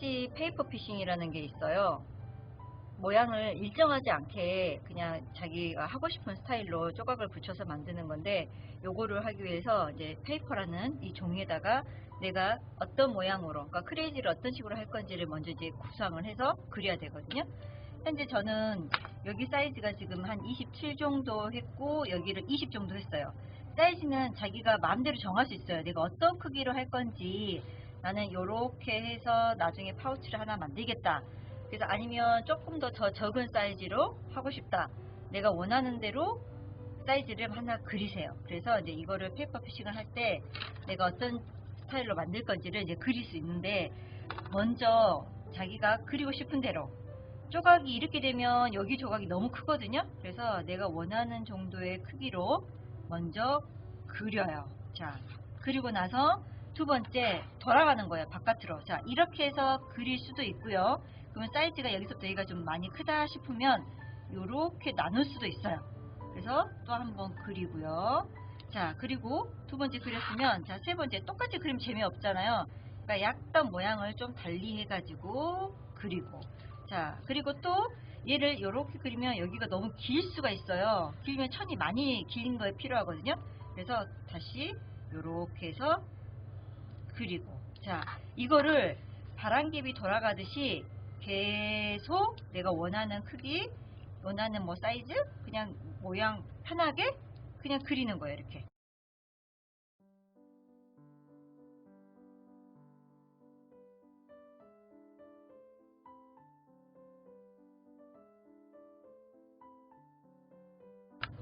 스케치 페이퍼 피싱이라는 게 있어요. 모양을 일정하지 않게 그냥 자기가 하고 싶은 스타일로 조각을 붙여서 만드는 건데 요거를 하기 위해서 이제 페이퍼라는 이 종이에다가 내가 어떤 모양으로 그러니까 크레이지를 어떤 식으로 할 건지를 먼저 이제 구상을 해서 그려야 되거든요. 현재 저는 여기 사이즈가 지금 한 27 정도 했고 여기를 20 정도 했어요. 사이즈는 자기가 마음대로 정할 수 있어요. 내가 어떤 크기로 할 건지 나는 이렇게 해서 나중에 파우치를 하나 만들겠다. 그래서 아니면 조금 더 더 적은 사이즈로 하고 싶다. 내가 원하는 대로 사이즈를 하나 그리세요. 그래서 이제 이거를 페이퍼 피싱을 할 때 내가 어떤 스타일로 만들 건지를 이제 그릴 수 있는데 먼저 자기가 그리고 싶은 대로 조각이 이렇게 되면 여기 조각이 너무 크거든요. 그래서 내가 원하는 정도의 크기로 먼저 그려요. 자, 그리고 나서 두 번째 돌아가는 거예요. 바깥으로. 자, 이렇게 해서 그릴 수도 있고요. 그러면 사이즈가 여기서부터 여기가 좀 많이 크다 싶으면 이렇게 나눌 수도 있어요. 그래서 또 한번 그리고요. 자, 그리고 두 번째 그렸으면 자, 세 번째 똑같이 그리면 재미없잖아요. 그러니까 약간 모양을 좀 달리 해가지고 그리고 자, 그리고 또 얘를 이렇게 그리면 여기가 너무 길 수가 있어요. 길면 천이 많이 긴 거에 필요하거든요. 그래서 다시 이렇게 해서 그리고 자, 이거를 바람개비 돌아가듯이 계속 내가 원하는 크기, 원하는 뭐 사이즈, 그냥 모양 편하게 그냥 그리는 거예요, 이렇게.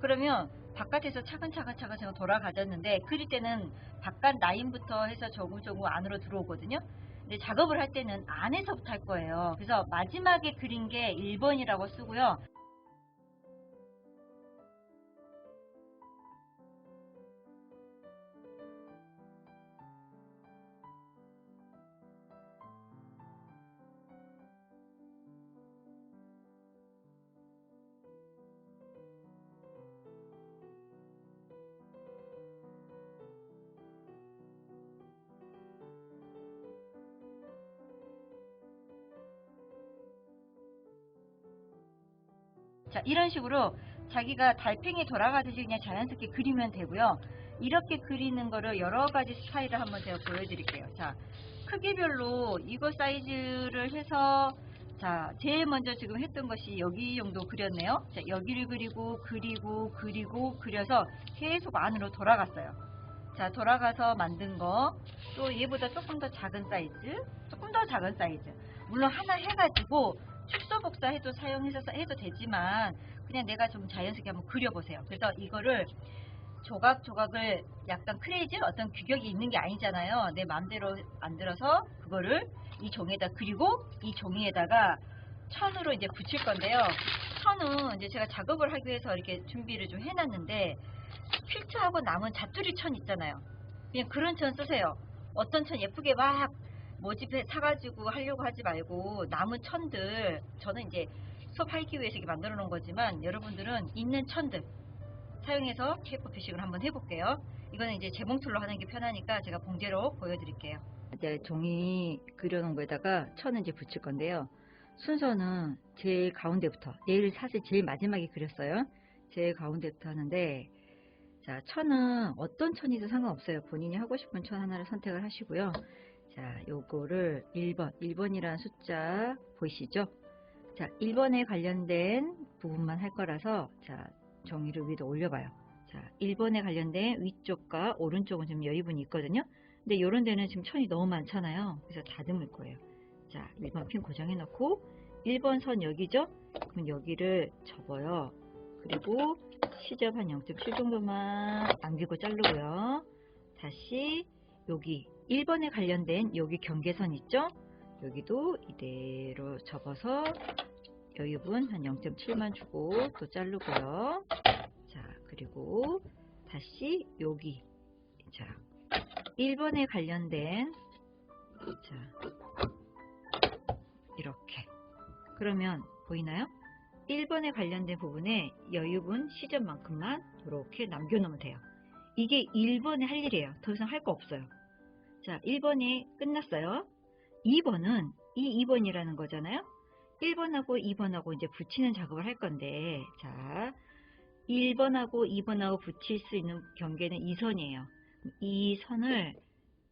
그러면 바깥에서 차근차근 차근차근 돌아가졌는데 그릴 때는 바깥 라인부터 해서 조금조금 안으로 들어오거든요. 근데 작업을 할 때는 안에서부터 할 거예요. 그래서 마지막에 그린 게 1번이라고 쓰고요. 자, 이런 식으로 자기가 달팽이 돌아가듯이 그냥 자연스럽게 그리면 되고요. 이렇게 그리는 거를 여러 가지 스타일을 한번 제가 보여드릴게요. 자, 크기별로 이거 사이즈를 해서 자, 제일 먼저 지금 했던 것이 여기 정도 그렸네요. 자, 여기를 그리고 그리고 그리고 그려서 계속 안으로 돌아갔어요. 자, 돌아가서 만든 거, 또 얘보다 조금 더 작은 사이즈, 조금 더 작은 사이즈. 물론 하나 해가지고 축소 복사해도 사용해서 해도 되지만 그냥 내가 좀 자연스럽게 한번 그려보세요. 그래서 이거를 조각 조각을 약간 크레이지 어떤 규격이 있는 게 아니잖아요. 내 마음대로 만들어서 그거를 이 종이에다 그리고 이 종이에다가 천으로 이제 붙일 건데요. 천은 이제 제가 작업을 하기 위해서 이렇게 준비를 좀 해놨는데 퀼트하고 남은 자투리 천 있잖아요. 그냥 그런 천 쓰세요. 어떤 천 예쁘게 막 모집해 사가지고 하려고 하지 말고 남은 천들 저는 이제 수업하기 위해서 이렇게 만들어 놓은 거지만 여러분들은 있는 천들 사용해서 테이프 피싱을 한번 해볼게요. 이거는 이제 재봉틀로 하는 게 편하니까 제가 봉제로 보여드릴게요. 이제 종이 그려놓은 거에다가 천을 이제 붙일 건데요. 순서는 제일 가운데부터 얘를 사실 제일 마지막에 그렸어요. 제일 가운데부터 하는데 자 천은 어떤 천이든 상관없어요. 본인이 하고 싶은 천 하나를 선택을 하시고요. 자, 요거를 1번, 1번이라는 숫자 보이시죠? 자, 1번에 관련된 부분만 할 거라서 자, 종이를 위로 올려봐요. 자, 1번에 관련된 위쪽과 오른쪽은 지금 여유분이 있거든요. 근데 요런 데는 지금 천이 너무 많잖아요. 그래서 다듬을 거예요. 자, 1번 핀 고정해 놓고 1번 선 여기죠? 그럼 여기를 접어요. 그리고 시접 한 0.7 정도만 남기고 자르고요. 다시 여기 1번에 관련된 여기 경계선 있죠? 여기도 이대로 접어서 여유분 한 0.7만 주고 또 자르고요. 자, 그리고 다시 여기 자 1번에 관련된 자 이렇게 그러면 보이나요? 1번에 관련된 부분에 여유분 시접만큼만 이렇게 남겨놓으면 돼요. 이게 1번에 할 일이에요. 더 이상 할 거 없어요. 자, 1번이 끝났어요. 2번은 이 2번이라는 거잖아요. 1번하고 2번하고 이제 붙이는 작업을 할 건데, 자, 1번하고 2번하고 붙일 수 있는 경계는 이 선이에요. 이 선을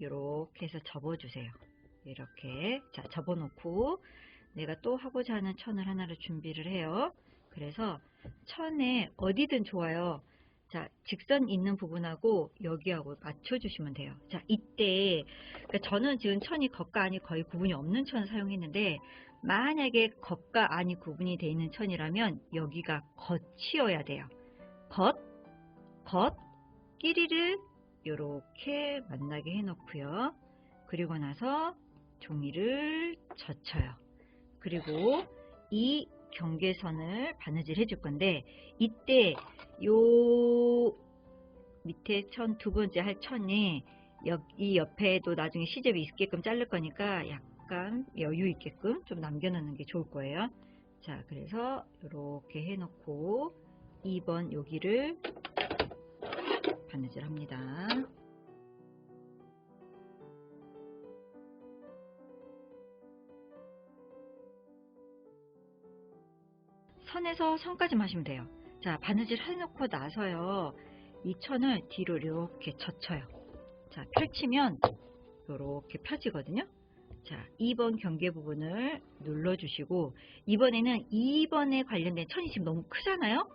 이렇게 해서 접어주세요. 이렇게. 자, 접어놓고, 내가 또 하고자 하는 천을 하나를 준비를 해요. 그래서 천에 어디든 좋아요. 자, 직선 있는 부분하고 여기하고 맞춰주시면 돼요. 자, 이때 그러니까 저는 지금 천이 겉과 안이 거의 구분이 없는 천을 사용했는데 만약에 겉과 안이 구분이 되어 있는 천이라면 여기가 겉이어야 돼요. 겉, 겉, 끼리를 이렇게 만나게 해놓고요. 그리고 나서 종이를 젖혀요. 그리고 이 경계선을 바느질 해줄 건데 이때 요 밑에 천 두 번째 할 천이 이 옆에도 나중에 시접이 있게끔 자를 거니까 약간 여유 있게끔 좀 남겨놓는 게 좋을 거예요. 자 그래서 이렇게 해놓고 2번 여기를 바느질 합니다. 선에서 선까지 마시면 돼요. 자, 바느질 해놓고 나서요. 이 천을 뒤로 이렇게 젖혀요. 자, 펼치면 이렇게 펴지거든요. 자, 2번 경계 부분을 눌러주시고 이번에는 2번에 관련된 천이 지금 너무 크잖아요.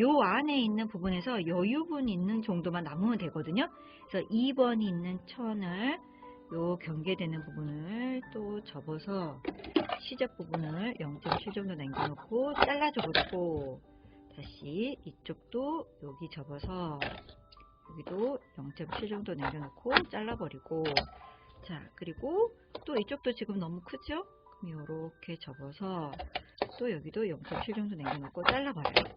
요 안에 있는 부분에서 여유분 있는 정도만 남으면 되거든요. 그래서 2번이 있는 천을 요 경계되는 부분을 또 접어서 시접 부분을 0.7 정도 남겨놓고 잘라줘 버리고 다시 이쪽도 여기 접어서 여기도 0.7 정도 남겨놓고 잘라버리고 자 그리고 또 이쪽도 지금 너무 크죠? 그럼 이렇게 접어서 또 여기도 0.7 정도 남겨놓고 잘라버려요.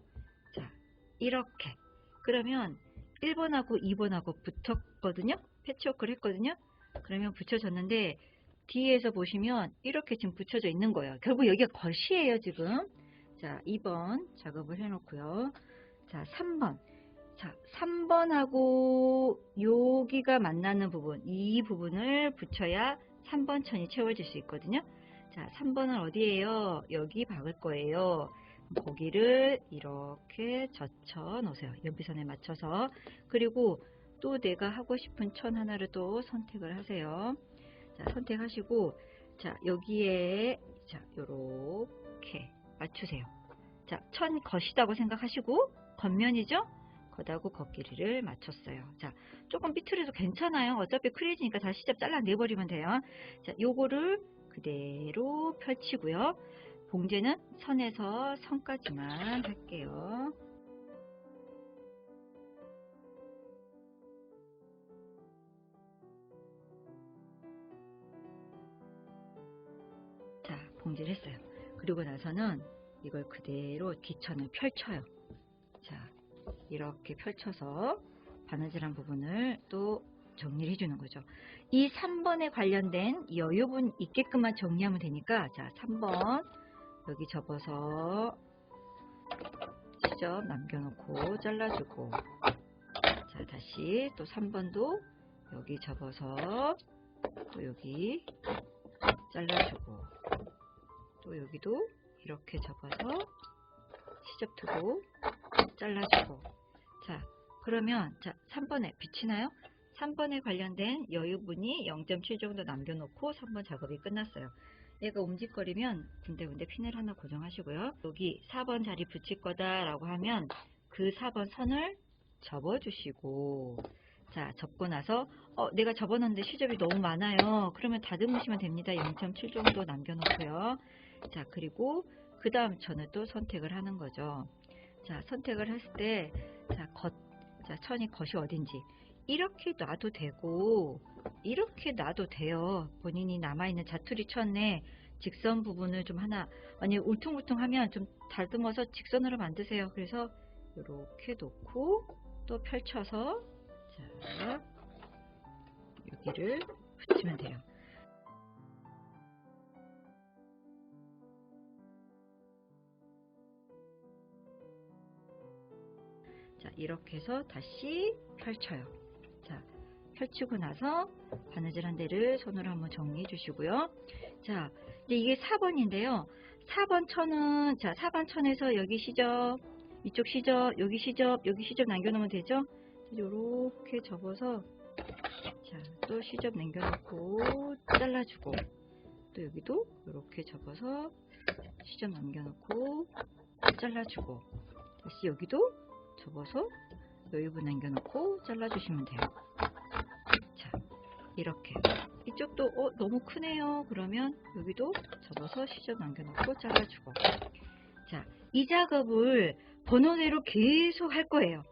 자 이렇게 그러면 1번하고 2번하고 붙었거든요? 패치워크를 했거든요? 그러면 붙여졌는데 뒤에서 보시면 이렇게 지금 붙여져 있는 거예요. 결국 여기가 겉이에요 지금. 자 2번 작업을 해놓고요. 자 3번 자 3번하고 여기가 만나는 부분 이 부분을 붙여야 3번 천이 채워질 수 있거든요. 자 3번은 어디에요? 여기 박을 거예요. 거기를 이렇게 젖혀 놓으세요. 연비선에 맞춰서 그리고 또 내가 하고 싶은 천 하나를 또 선택을 하세요. 자, 선택하시고 자, 여기에 자, 요렇게 맞추세요. 자, 천 겉이다고 생각하시고 겉면이죠? 겉하고 겉길이를 맞췄어요. 자, 조금 삐뚤어도 괜찮아요. 어차피 크레이지니까 다시 시접 잘라 내버리면 돼요. 자, 요거를 그대로 펼치고요. 봉제는 선에서 선까지만 할게요. 자, 봉제를 했어요. 그리고 나서는 이걸 그대로 뒤천을 펼쳐요. 자, 이렇게 펼쳐서 바느질한 부분을 또 정리를 해주는 거죠. 이 3번에 관련된 여유분 있게끔만 정리하면 되니까 자 3번 여기 접어서 시접 남겨놓고 잘라주고 자 다시 또 3번도 여기 접어서 또 여기 잘라주고 또 여기도 이렇게 접어서 시접 두고 잘라주고 자 그러면 자 3번에 비치나요? 3번에 관련된 여유분이 0.7 정도 남겨놓고 3번 작업이 끝났어요. 얘가 움직거리면 군데군데 핀을 하나 고정하시고요. 여기 4번 자리 붙일 거다 라고 하면 그 4번 선을 접어주시고 자 접고 나서 어 내가 접어놨는데 시접이 너무 많아요. 그러면 다듬으시면 됩니다. 0.7 정도 남겨놓고요. 자 그리고 그 다음 천을 또 선택을 하는 거죠. 자 선택을 했을 때 자, 겉, 자, 천이 겉이 어딘지 이렇게 놔도 되고 이렇게 놔도 돼요. 본인이 남아있는 자투리 천에 직선 부분을 좀 하나 아니 울퉁불퉁하면 좀 다듬어서 직선으로 만드세요. 그래서 이렇게 놓고 또 펼쳐서 자 여기를 붙이면 돼요. 이렇게 해서 다시 펼쳐요. 자 펼치고 나서 바느질 한 대를 손으로 한번 정리해 주시고요. 자 이제 이게 4번인데요. 4번 천은 자 4번 천에서 여기 시접 이쪽 시접 여기 시접 여기 시접 남겨 놓으면 되죠. 요렇게 접어서 자 또 시접 남겨 놓고 잘라 주고 또 여기도 이렇게 접어서 시접 남겨 놓고 잘라 주고 다시 여기도 접어서 여유분 남겨놓고 잘라주시면 돼요. 자 이렇게 이쪽도 어, 너무 크네요. 그러면 여기도 접어서 시접 남겨놓고 잘라주고 자 이 작업을 번호대로 계속 할 거예요.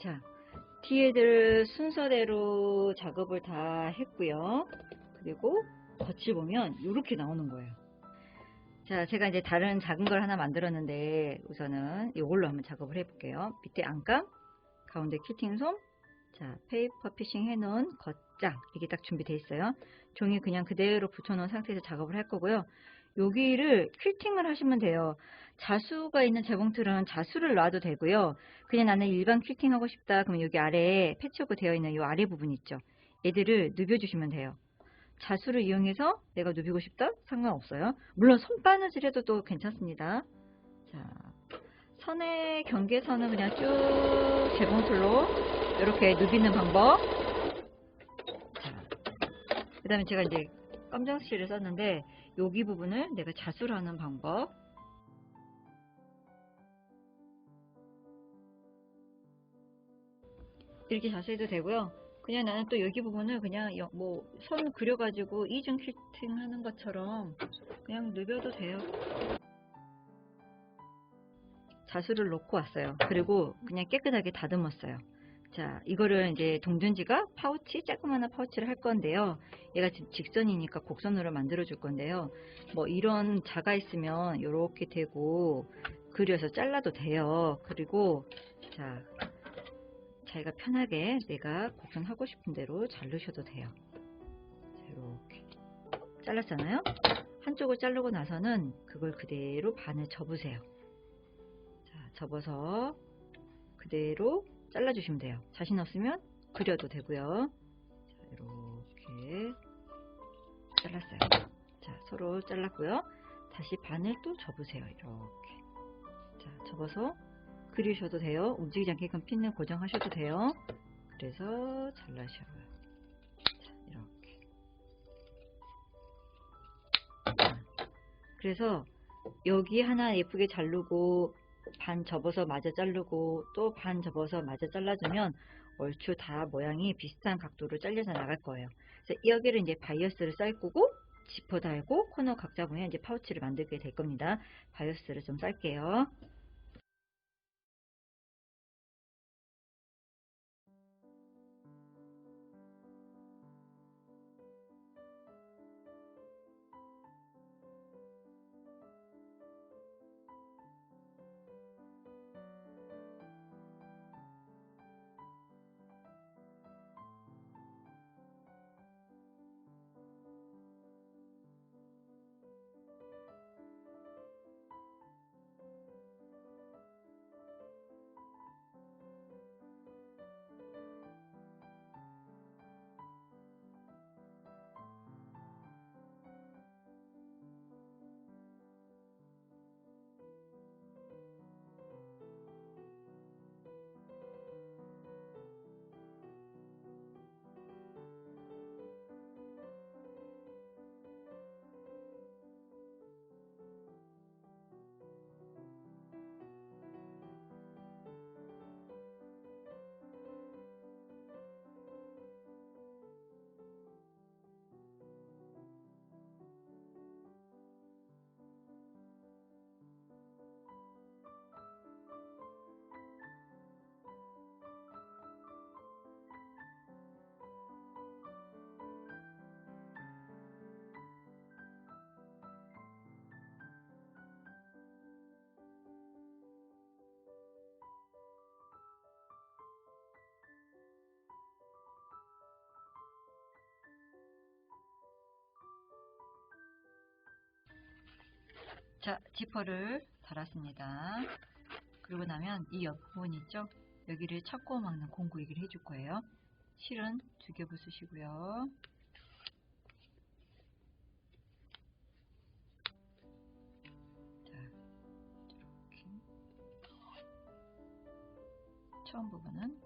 자, 뒤에들 순서대로 작업을 다 했고요. 그리고 겉을 보면 이렇게 나오는 거예요. 자, 제가 이제 다른 작은 걸 하나 만들었는데 우선은 이걸로 한번 작업을 해볼게요. 밑에 안감, 가운데 키팅솜, 자, 페이퍼 피싱 해놓은 겉장 이게 딱 준비되어 있어요. 종이 그냥 그대로 붙여놓은 상태에서 작업을 할 거고요. 여기를 퀼팅을 하시면 돼요. 자수가 있는 재봉틀은 자수를 놔도 되고요. 그냥 나는 일반 퀼팅 하고 싶다. 그러면 여기 아래에 패치워크 되어 있는 이 아래 부분 있죠. 얘들을 누벼주시면 돼요. 자수를 이용해서 내가 누비고 싶다? 상관없어요. 물론 손 바느질해도 또 괜찮습니다. 자, 선의 경계선은 그냥 쭉 재봉틀로 이렇게 누비는 방법. 자, 그 다음에 제가 이제 검정실을 썼는데 여기 부분을 내가 자수를 하는 방법. 이렇게 자수해도 되고요. 그냥 나는 또 여기 부분을 그냥 뭐 선 그려가지고 이중 큐팅 하는 것처럼 그냥 누벼도 돼요. 자수를 놓고 왔어요. 그리고 그냥 깨끗하게 다듬었어요. 자, 이거를 이제 동전지가 파우치, 조그마한 파우치를 할 건데요. 얘가 지금 직선이니까 곡선으로 만들어 줄 건데요. 뭐 이런 자가 있으면 이렇게 되고 그려서 잘라도 돼요. 그리고 자, 자기가 편하게 내가 곡선 하고 싶은 대로 자르셔도 돼요. 자, 이렇게 잘랐잖아요. 한쪽을 자르고 나서는 그걸 그대로 반을 접으세요. 자, 접어서 그대로 잘라주시면 돼요. 자신 없으면 그려도 되고요. 자, 이렇게 잘랐어요. 자, 서로 잘랐고요. 다시 반을 또 접으세요. 이렇게. 자, 접어서 그리셔도 돼요. 움직이지 않게끔 핀을 고정하셔도 돼요. 그래서 잘라셔요. 자, 이렇게. 자, 그래서 여기 하나 예쁘게 자르고 반 접어서 마저 자르고 또 반 접어서 마저 잘라주면 얼추 다 모양이 비슷한 각도로 잘려서 나갈 거예요. 그래서 여기를 이제 바이어스를 쌀 거고 지퍼 달고 코너 각 잡으면 이제 파우치를 만들게 될 겁니다. 바이어스를 좀 쌀게요. 자, 지퍼를 달았습니다. 그리고 나면 이 옆부분 있죠? 여기를 착고 막는 공구 얘기를 해줄 거예요. 실은 두 겹을 쓰시고요. 자, 이렇게 처음 부분은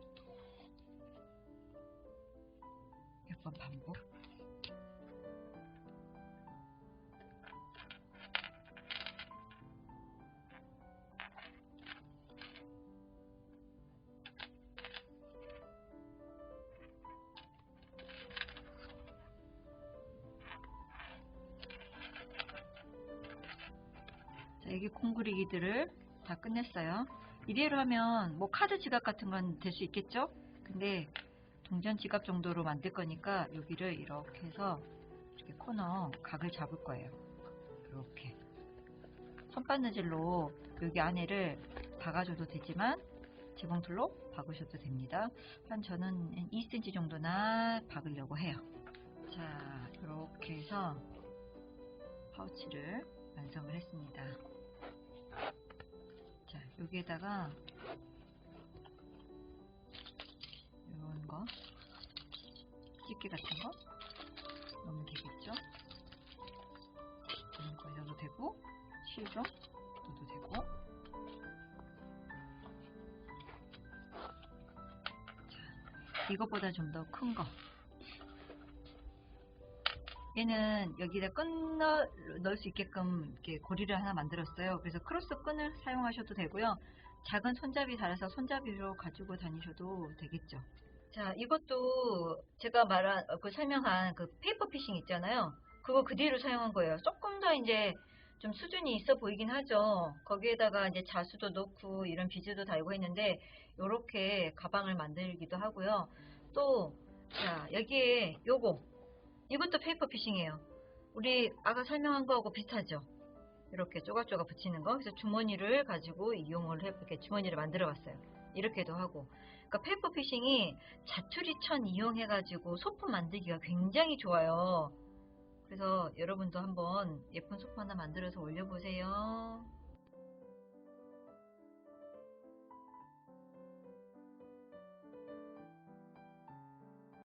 콩그리기들을 다 끝냈어요. 이대로 하면 뭐 카드 지갑 같은 건 될 수 있겠죠? 근데 동전 지갑 정도로 만들 거니까 여기를 이렇게 해서 이렇게 코너 각을 잡을 거예요. 이렇게 손바느질로 여기 안에를 박아줘도 되지만 재봉틀로 박으셔도 됩니다. 한 저는 2cm 정도나 박으려고 해요. 자, 이렇게 해서 파우치를 완성을 했습니다. 자, 여기에다가 이런 거? 집게 같은 거? 넣으면 되겠죠? 이런 거 넣어도 되고 실좀 넣어도 되고. 자, 이것보다 좀 더 큰 거 얘는 여기다 끈 넣, 넣을 수 있게끔 이렇게 고리를 하나 만들었어요. 그래서 크로스 끈을 사용하셔도 되고요. 작은 손잡이 달아서 손잡이로 가지고 다니셔도 되겠죠. 자, 이것도 제가 말한 어, 그 설명한 그 페이퍼 피싱 있잖아요. 그거 그대로 사용한 거예요. 조금 더 이제 좀 수준이 있어 보이긴 하죠. 거기에다가 이제 자수도 넣고 이런 비즈도 달고 했는데 이렇게 가방을 만들기도 하고요. 또 자, 여기에 요거 이것도 페이퍼 피싱이에요. 우리 아까 설명한 거하고 비슷하죠. 이렇게 조각조각 붙이는 거. 그래서 주머니를 가지고 이용을 해, 이렇게 주머니를 만들어 봤어요. 이렇게도 하고. 그러니까 페이퍼 피싱이 자투리천 이용해가지고 소품 만들기가 굉장히 좋아요. 그래서 여러분도 한번 예쁜 소품 하나 만들어서 올려보세요.